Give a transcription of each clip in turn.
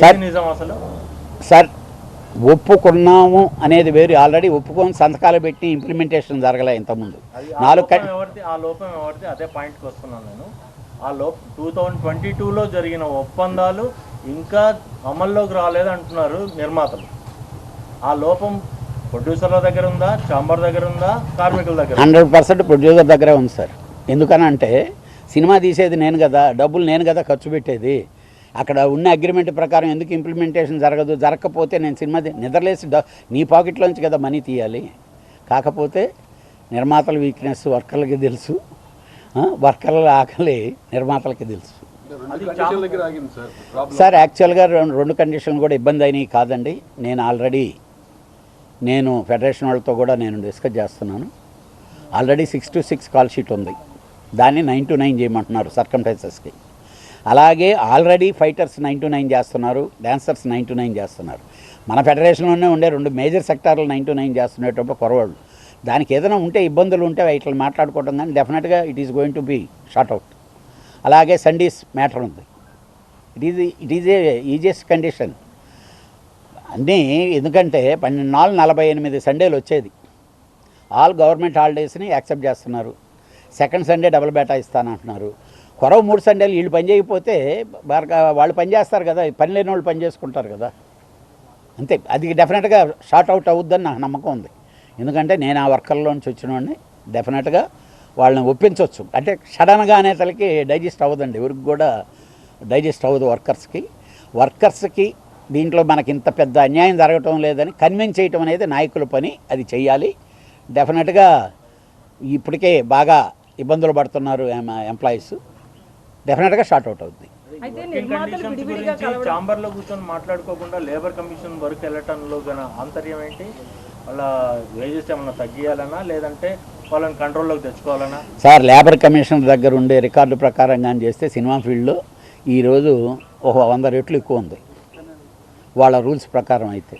Sir. నిజం అసలు? Sir ఒప్పుకున్నాము అనేది వేరు. ఆల్రెడీ ఒప్పుకొని సంతకాలు పెట్టి ఇంప్లిమెంటేషన్ జరగలే ఇంతకుముందు. నాలుగు ఆ లోపం ఎవరిది? అదే పాయింట్కి వస్తున్నాను నేను. ఆ లోప టూ థౌజండ్ ట్వంటీ టూలో జరిగిన ఒప్పందాలు ఇంకా అమల్లోకి రాలేదు అంటున్నారు నిర్మాతలు. ఆ లోపం ప్రొడ్యూసర్ల దగ్గర ఉందా? చాంబర్ దగ్గర ఉందా? కార్మికుల దగ్గర? హండ్రెడ్ పర్సెంట్ ప్రొడ్యూసర్ దగ్గరే ఉంది సార్. ఎందుకనంటే సినిమా తీసేది నేను కదా డబ్బులు నేను కదా ఖర్చు పెట్టేది. అక్కడ ఉన్న అగ్రిమెంట్ ప్రకారం ఎందుకు ఇంప్లిమెంటేషన్ జరగదు? జరగకపోతే నేను సినిమా నిద్రలేసి డ- నీ పాకెట్లోంచి కదా మనీ తీయాలి. కాకపోతే నిర్మాతల వీక్నెస్ వర్కర్లకి తెలుసు. వర్కర్ల ఆకలి నిర్మాతలకి తెలుసు. సార్ యాక్చువల్గా రెండు రెండు కండిషన్లు కూడా ఇబ్బంది అయినాయి కాదండి. నేను ఆల్రెడీ నేను ఫెడరేషన్ వాళ్ళతో కూడా నేను డిస్కస్ చేస్తున్నాను. Already six to six call sheet ఉంది. దాన్ని నైన్ టు నైన్ చేయమంటున్నారు సర్కంటెన్సెస్కి అలాగే already fighters nine to nine చేస్తున్నారు డ్యాన్సర్స్ నైన్ టు నైన్ చేస్తున్నారు. మన ఫెడరేషన్లోనే ఉండే రెండు మేజర్ సెక్టార్లు నైన్ టు నైన్ చేస్తున్నప్పుడు కొరవాళ్ళు దానికి ఏదైనా ఉంటే ఇబ్బందులు ఉంటే ఇట్లా మాట్లాడుకోవడం కానీ డెఫినెట్గా it is going to be short out అలాగే సండీస్ మ్యాటర్ ఉంది. It is it is a easiest condition అన్నీ ఎందుకంటే పన్నెండు నాలుగు నలభై ఎనిమిది సండేలు వచ్చేది. ఆల్ గవర్నమెంట్ హాలిడేస్ని యాక్సెప్ట్ చేస్తున్నారు. సెకండ్ సండే డబుల్ బేటా ఇస్తానంటున్నారు. కొరవ మూడు సండేలు వీళ్ళు పని చేయకపోతే బాగా వాళ్ళు పని చేస్తారు కదా పని లేని వాళ్ళు పని చేసుకుంటారు కదా. అంతే అది డెఫినెట్గా షార్ట్ అవుట్ అవుద్దని నాకు నమ్మకం ఉంది. ఎందుకంటే నేను ఆ వర్కర్లోంచి వచ్చిన వాడిని డెఫినెట్గా వాళ్ళని ఒప్పించవచ్చు అంటే సడన్గా అనేతలకి డైజెస్ట్ అవ్వదండి. ఎవరికి కూడా డైజెస్ట్ అవ్వదు వర్కర్స్కి వర్కర్స్కి దీంట్లో మనకి ఇంత పెద్ద అన్యాయం జరగటం లేదని కన్విన్స్ చేయటం అనేది నాయకుల పని అది చేయాలి డెఫినెట్గా ఇప్పటికే బాగా ఇబ్బందులు పడుతున్నారు ఎంప్లాయీస్ డెఫినెట్గా షార్ట్ అవుట్ అవుతుంది అయితే వర్కింగ్ నిర్మాతలు కండిషన్స్ విడివిడిగా గురించి కలవడం చాంబర్లో కూర్చొని మాట్లాడుకోకుండా లేబర్ కమిషన్ వరకు వెళ్ళటంలో గల ఆంతర్యం ఏంటి? వాళ్ళ వేజెస్ ఏమన్నా తగ్గియాలనా? లేదంటే వాళ్ళని కంట్రోల్లోకి తెచ్చుకోవాలనా? సార్ లేబర్ కమిషన్ దగ్గర ఉండే రికార్డు ప్రకారం కానీ చేస్తే సినిమా ఫీల్డ్లో ఈరోజు ఒక వంద రెట్లు ఎక్కువ ఉంది. వాళ్ళ రూల్స్ ప్రకారం అయితే.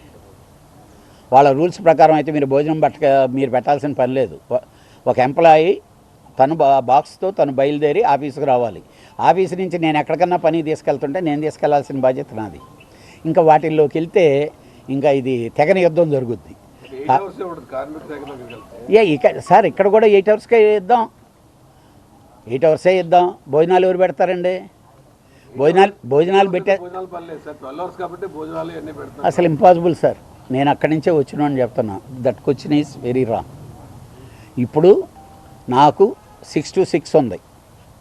వాళ్ళ రూల్స్ ప్రకారం అయితే మీరు భోజనం పట్టక మీరు పెట్టాల్సిన పని లేదు. ఒక ఎంప్లాయీ తను బా- బాక్స్తో తను బయలుదేరి ఆఫీస్కి రావాలి. ఆఫీస్ నుంచి నేను ఎక్కడికన్నా పని తీసుకెళ్తుంటే నేను తీసుకెళ్ళాల్సిన బాధ్యత నాది. ఇంకా వాటిల్లోకి వెళ్తే ఇంకా ఇది తెగని యుద్ధం జరుగుద్ది. ఏ ఇక సార్ ఇక్కడ కూడా ఎయిట్ అవర్స్కే ఇద్దాం. ఎయిట్ అవర్సే ఇద్దాం. భోజనాలు ఎవరు పెడతారండి? భోజనాలు భోజనాలు పెట్టే అసలు ఇంపాసిబుల్ సార్. నేను అక్కడి నుంచే వచ్చిన అని చెప్తున్నా. That question is very wrong. ఇప్పుడు నాకు సిక్స్ టు సిక్స్ ఉంది.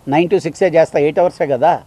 నైన్ టు సిక్సే చేస్తా ఎయిట్ అవర్సే కదా?